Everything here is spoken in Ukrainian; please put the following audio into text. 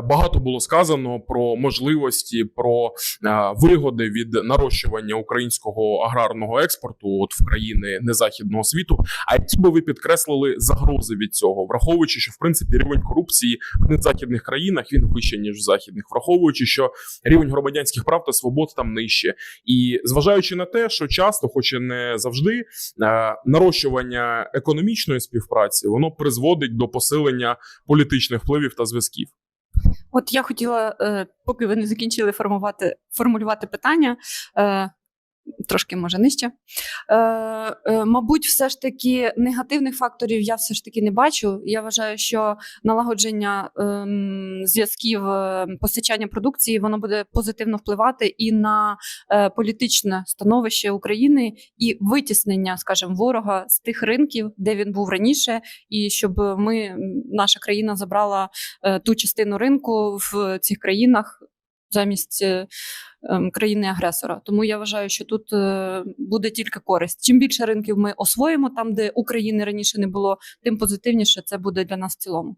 Багато було сказано про можливості, про е, вигоди від нарощування українського аграрного експорту от в країни незахідного світу. А які би ви підкреслили загрози від цього, враховуючи, що в принципі рівень корупції в незахідних країнах він вищий ніж в західних, враховуючи, що рівень громадянських прав та свобод там нижче, і зважаючи на те, що часто, хоч і не завжди, е, нарощування економічної співпраці воно призводить до посилення політичних впливів та зв'язків. От я хотіла, е, поки ви не закінчили формувати, формулювати питання. Е, Трошки може нижче. Е, е, мабуть, все ж таки негативних факторів я все ж таки не бачу. Я вважаю, що налагодження ем, зв'язків е, постачання продукції воно буде позитивно впливати і на е, політичне становище України, і витіснення, скажімо, ворога з тих ринків, де він був раніше, і щоб ми, наша країна, забрала е, ту частину ринку в цих країнах замість е, країни-агресора. Тому я вважаю, що тут е, буде тільки користь. Чим більше ринків ми освоїмо там, де України раніше не було, тим позитивніше це буде для нас в цілому.